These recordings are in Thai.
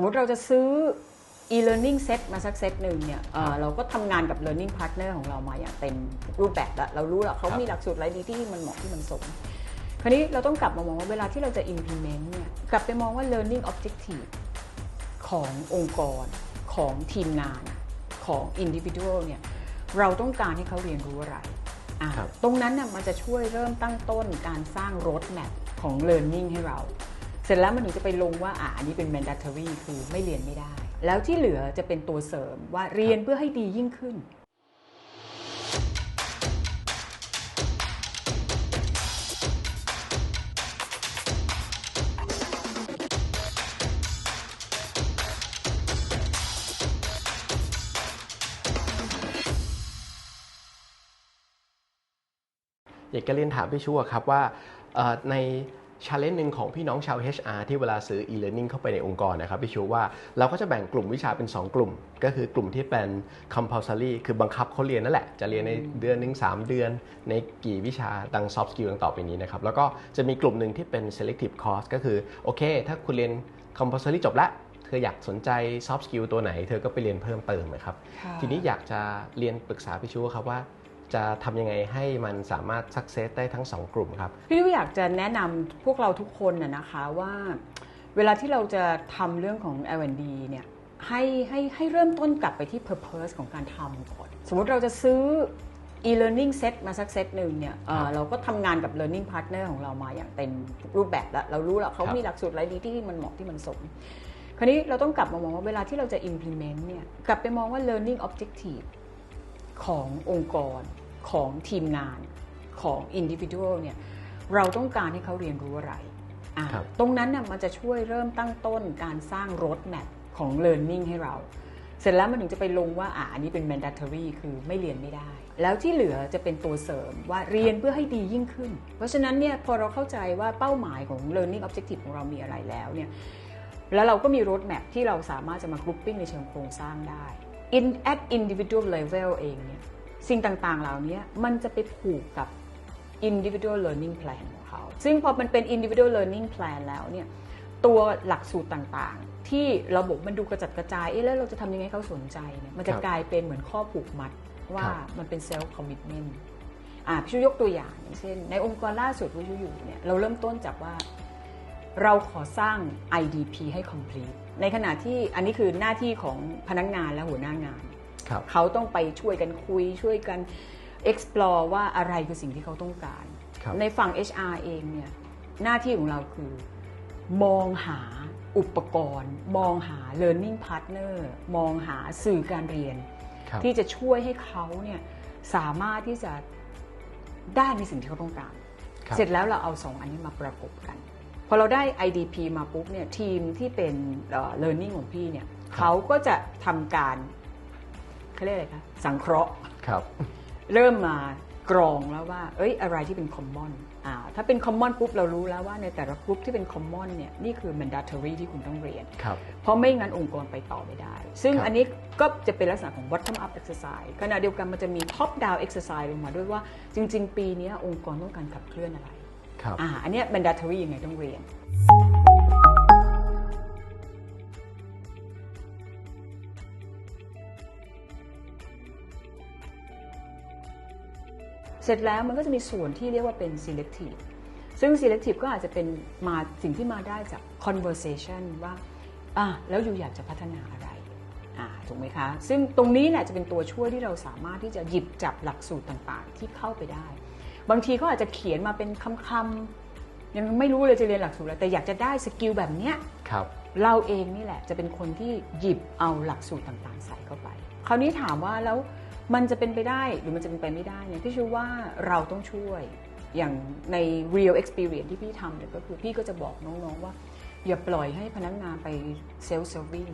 สมมติเราจะซื้อ e-learning set มาสักเซตหนึ่งเนี่ยเอ่อเราก็ทำงานกับ learning partner ของเรามาอย่างเต็มรูปแบบแล้วเรารู้แล้วเขาครับมีหลักสูตรอะไรดีที่มันเหมาะที่มันสม คราวนี้เราต้องกลับมามองว่าเวลาที่เราจะ implement เนี่ยกลับไปมองว่า learning objective ขององค์กรของทีมงานของ individual เนี่ยเราต้องการให้เขาเรียนรู้อะไรอ่าครับ ตรงนั้นน่ะมันจะช่วยเริ่มตั้งต้นการสร้าง road map ของ learning ให้เรา เสร็จแล้วมันถึงจะไปลงว่าอ่าอันนี้เป็น mandatory คือไม่เรียนไม่ได้ แล้วที่เหลือจะเป็นตัวเสริมว่าเรียนเพื่อให้ดียิ่งขึ้น อยากจะเรียนถามพี่ชูอะครับว่าเอ่อใน ชาเลนจ์หนึ่งของพี่น้องชาว HR ที่เวลาซื้อ e-learning เข้าไปในองค์กรนะครับพี่ชูว่าเราก็จะแบ่งกลุ่มวิชาเป็น 2 กลุ่ม ก็คือกลุ่มที่เป็น compulsory คือบังคับเขาเรียนนั่นแหละ จะเรียนในเดือนหนึ่ง3เดือน ในกี่วิชาดัง soft skill ดังต่อไปนี้นะครับ แล้วก็จะมีกลุ่มหนึ่งที่เป็น selective course ก็คือ โอเค ถ้าคุณเรียน compulsory จบละเธออยากสนใจ soft skill ตัวไหน เธอก็ไปเรียนเพิ่มเติมนะครับค่ะทีนี้อยากจะเรียนปรึกษาพี่ชูครับว่า จะทำยังไงให้มันสามารถ success ได้ทั้งสองกลุ่มครับ พี่อยากจะแนะนำพวกเราทุกคนนะนะคะว่า เวลาที่เราจะทำเรื่องของ L&D เนี่ยให้ให้ให้เริ่มต้นกลับไปที่ purpose ของการทำก่อน สมมุติเราจะซื้อ e-learning set มาสักเซตหนึ่งเนี่ยเอ่อครับเราก็ทำงานกับ learning partner ของเรามาอย่างเต็มรูปแบบแล้ว เรารู้แล้วเขาครับมีหลักสูตรอะไรดีที่มันเหมาะที่มันสม คราวนี้เราต้องกลับมามองว่าเวลาที่เราจะ implement เนี่ยกลับไปมองว่า learning objective ขององค์กรของทีมงานของ individual เนี่ยเราต้องการให้เขาเรียนรู้อะไรอะครับตรงนั้นน่ะมันจะช่วยเริ่มตั้งต้นการสร้าง road map ของ learning ให้เรา เสร็จแล้วมันถึงจะไปลงว่าอะอันนี้เป็น mandatory คือไม่เรียนไม่ได้ แล้วที่เหลือจะเป็นตัวเสริมว่าเรียนเพื่อให้ดียิ่งขึ้น เพราะฉะนั้นเนี่ยพอเราเข้าใจว่าเป้าหมายของ learning objective ของเรามีอะไรแล้วเนี่ยแล้วเราก็มี road map ที่เราสามารถจะมา grouping ในเชิงโครงสร้างได้ in at individual level เองเนี่ยสิ่งต่างๆ เหล่านี้มันจะไปผูกกับ individual learning plan ของเขา ซึ่งพอมันเป็น individual learning plan แล้วเนี่ยตัวหลักสูตรต่างๆ ที่ระบบมันดูกระจัดกระจายเอ๊ะแล้วเราจะทำยังไงให้เขาสนใจเนี่ยมันจะครับกลายเป็นเหมือนข้อผูกมัดว่าครับมันเป็น self commitment อ่าพี่ชูยกตัวอย่างอย่างเช่น ในองค์กรล่าสุดที่ชูอยู่เนี่ยเราเริ่มต้นจากว่า เราขอสร้าง IDP ให้ complete ในขณะที่อันนี้คือหน้าที่ของพนักงานและหัวหน้างานครับเขาต้องไปช่วยกันคุยช่วยกัน explore ว่าอะไรคือสิ่งที่เขาต้องการครับในฝั่ง HR เองเนี่ยหน้าที่ของเราคือ มองหาอุปกรณ์ มองหา learning partner มองหาสื่อการเรียนครับที่จะช่วยให้เขาเนี่ยสามารถที่จะได้ในสิ่งที่เขาต้องการครับเสร็จแล้วเราเอาสองอันนี้มาประกบกัน พอเราได้ IDP มาปุ๊บเนี่ยทีมที่เป็นเอ่อ learning ของพี่เนี่ยเขาก็จะทำการเขาเรียกอะไรคะสังเคราะห์ครับ เริ่มมากรองแล้วว่า เอ้ยอะไรที่เป็น common อ่าถ้าเป็น common ปุ๊บเรารู้แล้วว่าในแต่ละกลุ่มที่เป็น common เนี่ยนี่คือ mandatory ที่คุณต้องเรียนครับเพราะไม่งั้นองค์กรไปต่อไม่ได้ ซึ่งครับอันนี้ก็จะเป็นลักษณะของ bottom up exercise ขณะเดียวกันมันจะมี top down exercise ลงมาด้วยว่าจริง ๆ ปีนี้องค์กรต้องการขับเคลื่อนอะไร ครับ อ่าอันเนี้ย mandatory ยังไงต้องเรียน เสร็จแล้วมันก็จะมีส่วนที่เรียกว่าเป็น selective ซึ่ง selective ก็อาจจะเป็นมาสิ่งที่มาได้จาก conversation ว่าอะแล้วอยู่อยากจะพัฒนาอะไรอ่าถูกไหมคะ ซึ่งตรงนี้แหละจะเป็นตัวช่วยที่เราสามารถที่จะหยิบจับหลักสูตรต่างๆ ที่เข้าไปได้ บางทีเขาอาจจะเขียนมาเป็นคำๆยังไม่รู้เลยจะเรียนหลักสูตรอะไรแต่อยากจะได้สกิลแบบเนี้ยครับเราเองนี่แหละจะเป็นคนที่หยิบเอาหลักสูตรต่างๆ ใส่เข้าไป คราวนี้ถามว่าแล้วมันจะเป็นไปได้หรือมันจะเป็นไปไม่ได้เนี่ยพี่ชูว่าเราต้องช่วยอย่างใน real experience ที่พี่ทำเนี่ยก็คือพี่ก็จะบอกน้องๆว่า อย่าปล่อยให้พนักงานไป self serving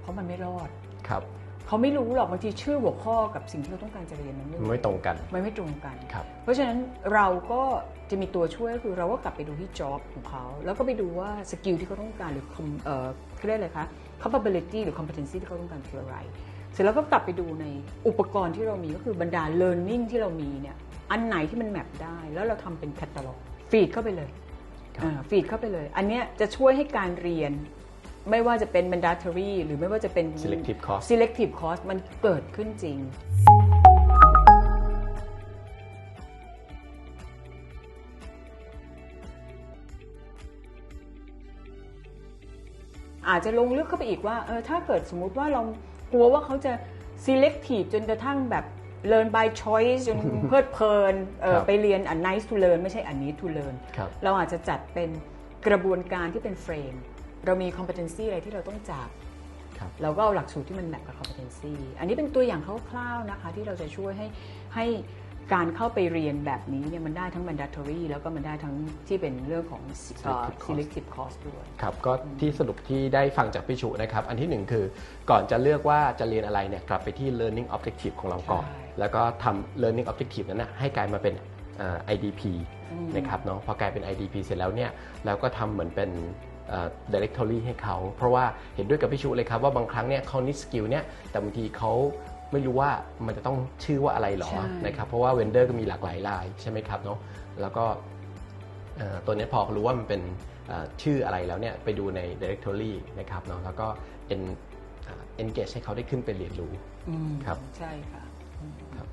เพราะมันไม่รอดครับ เขาไม่รู้หรอกบางทีชื่อหัวข้อกับสิ่งที่เขาต้องการจะเรียนมันไม่ไม่ตรงกันมันไม่ตรงกันครับเพราะฉะนั้นเราก็จะมีตัวช่วยก็คือเราก็กลับไปดูที่ job ของเขา แล้วก็ไปดูว่าสกิลที่เขาต้องการหรือ com- เอ่อเขาเรียกอะไรคะ capability หรือ competency ที่เขาต้องการคืออะไร เสร็จแล้วก็กลับไปดูในอุปกรณ์ที่เรามีก็คือบรรดา learning ที่เรามีเนี่ยอันไหนที่มันแมปได้ แล้วเราทำเป็นแคตตาล็อกฟีดเข้าไปเลยครับฟีดเข้าไปเลย อันเนี้ยจะช่วยให้การเรียน ไม่ว่าจะเป็น mandatory หรือไม่ว่าจะเป็น Selective course selective course มันเกิดขึ้นจริง อาจจะลงลึกเข้าไปอีกว่าเออถ้าเกิดสมมุติว่าเรากลัวว่าเขาจะ selective จนกระทั่งแบบ learn by choice จนเพลิดเพลินเออครับไปเรียนอัน nice to learn ไม่ใช่อันนี้ to learn ครับเราอาจจะจัดเป็นกระบวนการที่เป็นเฟรม เรามี competency อะไรที่เราต้องจับครับเราก็เอาหลักสูตรที่มันแมทกับ competency อันนี้เป็นตัวอย่างคร่าวๆนะคะ ที่เราจะช่วยให้ให้การเข้าไปเรียนแบบนี้เนี่ยมันได้ทั้ง mandatory แล้วก็มันได้ทั้งที่เป็นเรื่องของเอ่อ Selective course selective course ด้วยครับก็ที่สรุปที่ได้ฟังจากพี่ชุนะครับ อันที่หนึ่งคือก่อนจะเลือกว่าจะเรียนอะไรเนี่ยกลับไปที่ learning objective ของเราก่อนใช่แล้วก็ทำ learning objective นั้นนะให้กลายมาเป็นเอ่อ IDP นะครับเนาะพอกลายเป็น IDP เสร็จแล้วเนี่ยเราก็ทำเหมือนเป็นเอ่อ directory ให้เขา เพราะว่าเห็นด้วยกับพี่ชุเลยครับว่าบางครั้งเนี่ยเขา need skill เนี่ยแต่บางทีเขาไม่รู้ว่ามันจะต้องชื่อว่าอะไรหรอใช่นะครับเพราะว่าเวนเดอร์ก็มีหลากหลายรายใช่ไหมครับเนาะแล้วก็เอ่อตัวนี้พอรู้ว่ามันเป็นเอ่อชื่ออะไรแล้วเนี่ยไปดูใน directory นะครับเนาะแล้วก็ en เอ่อ engage ให้เขาได้ขึ้นไปเรียนรู้อืมครับใช่ค่ะครับ